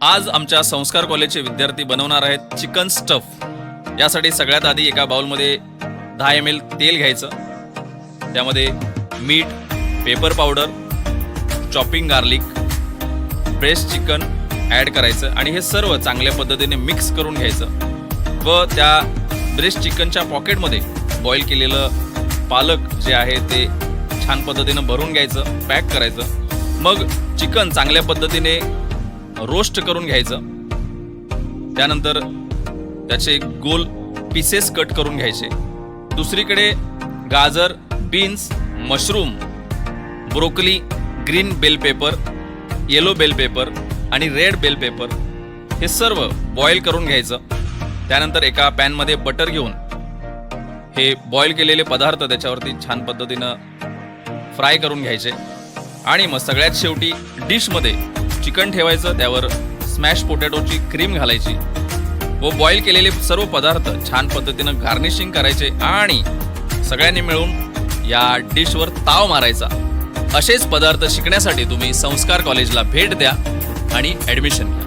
आज आमच्या संस्कार कॉलेजचे विद्यार्थी बनवणार आहेत चिकन स्टफ. यासाठी सगळ्यात आधी एका बाउलमध्ये दहा एम एल तेल घ्यायचं. त्यामध्ये मीठ pepper powder chopping garlic fresh chicken add करायचं आणि हे सर्व चांगल्या पद्धतीने मिक्स करून घ्यायचं. व त्या ब्रेस्ट चिकनच्या पॉकेटमध्ये बॉईल केलेलं पालक जे आहे ते छान पद्धतीनं भरून घ्यायचं पॅक करायचं. मग चिकन चांगल्या पद्धतीने रोस्ट करून घ्यायचं. त्यानंतर त्याचे गोल पीसेस कट करून घ्यायचे. दुसरीकडे गाजर beans mushroom broccoli green bell pepper yellow bell pepper आणि रेड बेल पेपर हे सर्व बॉईल करून घ्यायचं. त्यानंतर एका पॅनमध्ये बटर घेऊन हे बॉईल केलेले पदार्थ त्याच्यावरती छान पद्धतीनं फ्राय करून घ्यायचे. आणि मग सगळ्यात शेवटी डिशमध्ये चिकन ठेवायचं त्यावर स्मॅश पोटॅटोची क्रीम घालायची. व बॉईल केलेले सर्व पदार्थ छान पद्धतीनं गार्निशिंग करायचे आणि सगळ्यांनी मिळून या डिशवर ताव मारायचा. असेच पदार्थ शिकण्यासाठी तुम्ही संस्कार कॉलेजला भेट द्या आणि ॲडमिशन घ्या.